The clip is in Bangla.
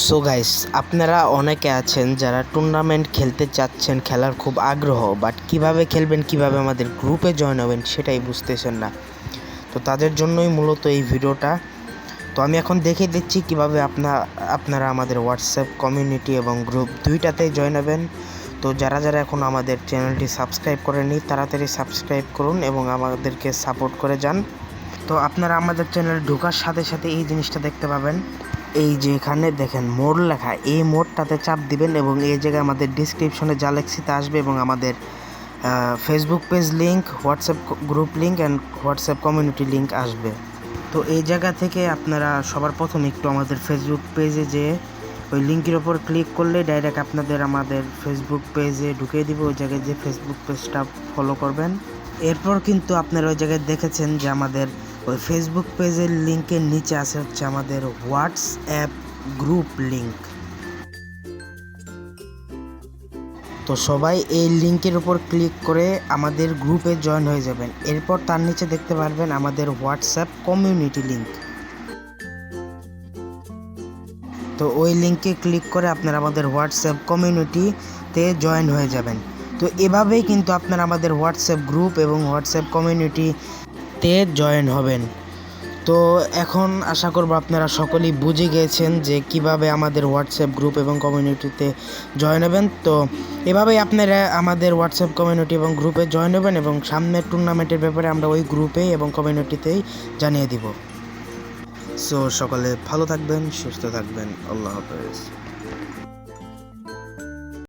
সো গাইস আপনারা অনেকে আছেন যারা টুর্নামেন্ট খেলতে চাচ্ছেন, খেলার খুব আগ্রহ বাট কীভাবে খেলবেন, কীভাবে আমাদের গ্রুপে জয়েন হবেন সেটাই বুঝতেছেন না। তো তাদের জন্যই মূলত এই ভিডিওটা। তো আমি এখন দেখে দিচ্ছি কীভাবে আপনা, আপনারা আমাদের হোয়াটসঅ্যাপ কমিউনিটি এবং গ্রুপ দুইটাতেই জয়েন হবেন। তো যারা যারা এখন আমাদের চ্যানেলটি সাবস্ক্রাইব করেনি তাড়াতাড়ি সাবস্ক্রাইব করুন এবং আমাদেরকে সাপোর্ট করে যান। তো আপনারা আমাদের চ্যানেলে ঢোকার সাথে সাথে এই জিনিসটা দেখতে পাবেন। এই যে এখানে দেখেন মোড লেখা। এই মোডটাতে চাপ দিবেন এবং এই জায়গায় আমাদের ডিসক্রিপশনে জালেক্সিতে আসবে এবং আমাদের Facebook page link WhatsApp group link and WhatsApp community link আসবে। তো এই জায়গা থেকে আপনারা সবার প্রথম একটু আমাদের ফেসবুক পেজে যে ওই লিঙ্কের ওপর ক্লিক করলে ডাইরেক্ট আপনাদের আমাদের ফেসবুক পেজে ঢুকিয়ে দিবে। ওই জায়গায় যে ফেসবুক পেজটা ফলো করবেন। এরপর কিন্তু আপনারা ওই জায়গায় দেখেছেন যে আমাদের ওই ফেসবুক পেজের লিঙ্কের নিচে আছে হচ্ছে আমাদের হোয়াটসঅ্যাপ গ্রুপ লিঙ্ক তো সবাই এই লিঙ্কের উপর ক্লিক করে আমাদের গ্রুপে জয়েন হয়ে যাবেন। এরপর তার নিচে দেখতে পারবেন আমাদের হোয়াটসঅ্যাপ কমিউনিটি লিঙ্ক তো ওই লিঙ্কে ক্লিক করে আপনারা আমাদের হোয়াটসঅ্যাপ কমিউনিটিতে জয়েন হয়ে যাবেন। তো এভাবেই কিন্তু আপনারা আমাদের হোয়াটসঅ্যাপ গ্রুপ এবং হোয়াটসঅ্যাপ কমিউনিটিতে জয়েন হবেন। তো এখন আশা করব আপনারা সকলেই বুঝে গিয়েছেন যে কীভাবে আমাদের হোয়াটসঅ্যাপ গ্রুপ এবং কমিউনিটিতে জয়েন হবেন। তো এভাবেই আপনারা আমাদের হোয়াটসঅ্যাপ কমিউনিটি এবং গ্রুপে জয়েন হবেন এবং সামনের টুর্নামেন্টের ব্যাপারে আমরা ওই গ্রুপে এবং কমিউনিটিতেই জানিয়ে দিব। সো সকলে ভালো থাকবেন, সুস্থ থাকবেন। আল্লাহ হাফেজ।